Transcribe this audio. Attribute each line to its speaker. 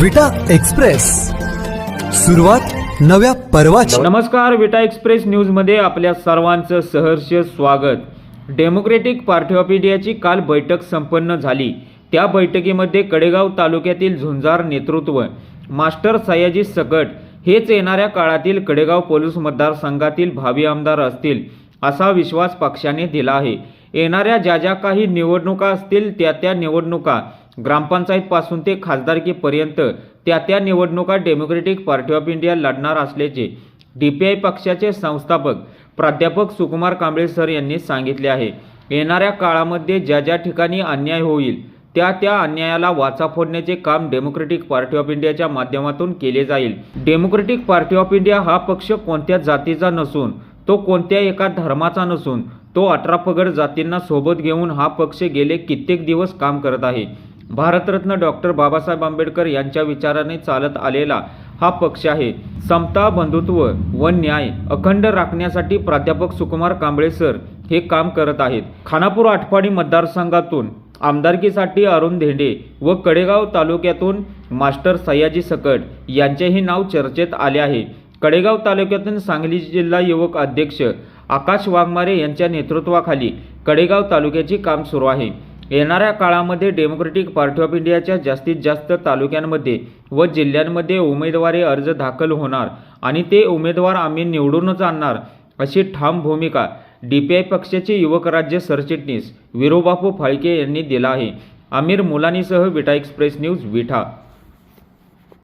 Speaker 1: विटा एक्सप्रेस. सुरुवात नव्या पर्वाची.
Speaker 2: नमस्कार विटा एक्सप्रेस न्यूजमध्ये आपल्या सर्वांचं सहर्ष स्वागत. डेमोक्रेटिक पार्टी ऑफ इंडियाची काल बैठक संपन्न झाली. त्या बैठकीमध्ये कडेगाव तालुक्यातील झुंजार नेतृत्व मास्टर सयाजी सकट हेच येणाऱ्या काळातील कडेगाव पोलीस मतदारसंघातील भावी आमदार असतील असा विश्वास पक्षाने दिला आहे. येणाऱ्या ज्या ज्या काही निवडणुका असतील त्या त्या निवडणुका ग्रामपंचायतपासून ते खासदारकीपर्यंत त्या त्या निवडणुका डेमोक्रेटिक पार्टी ऑफ इंडिया लढणार असल्याचे डी पी आय पक्षाचे संस्थापक प्राध्यापक सुकुमार कांबळे सर यांनी सांगितले आहे. येणाऱ्या काळामध्ये ज्या ज्या ठिकाणी अन्याय होईल त्या त्या अन्यायाला वाचा फोडण्याचे काम डेमोक्रेटिक पार्टी ऑफ इंडियाच्या माध्यमातून केले जाईल. डेमोक्रेटिक पार्टी ऑफ इंडिया हा पक्ष कोणत्या जातीचा नसून तो कोणत्या एका धर्माचा नसून तो अठरा पगड जातींना सोबत घेऊन हा पक्ष गेले कित्येक दिवस काम करत आहे. भारतरत्न डॉक्टर बाबासाहेब आंबेडकर यांच्या विचाराने चालत आलेला हा पक्ष आहे. समता बंधुत्व व न्याय अखंड राखण्यासाठी प्राध्यापक सुकुमार कांबळे सर हे काम करत आहेत. खानापूर आठपाडी मतदारसंघातून आमदारकीसाठी अरुण धेंडे व कडेगाव तालुक्यातून मास्टर सयाजी सकट यांचेही नाव चर्चेत आले आहे. कडेगाव तालुक्यातून सांगली जिल्हा युवक अध्यक्ष आकाश वाघमारे यांच्या नेतृत्वाखाली कडेगाव तालुक्याची काम सुरू आहे. येणाऱ्या काळामध्ये डेमोक्रेटिक पार्टी ऑफ इंडियाच्या जास्तीत जास्त तालुक्यांमध्ये व जिल्ह्यांमध्ये उमेदवारी अर्ज दाखल होणार आणि ते उमेदवार आम्ही निवडूनच आणणार अशी ठाम भूमिका डी पी आय पक्षाचे युवक राज्य सरचिटणीस विरोबापू फाळके यांनी दिला आहे. आमिर मुलानीसह विटा एक्सप्रेस न्यूज विठा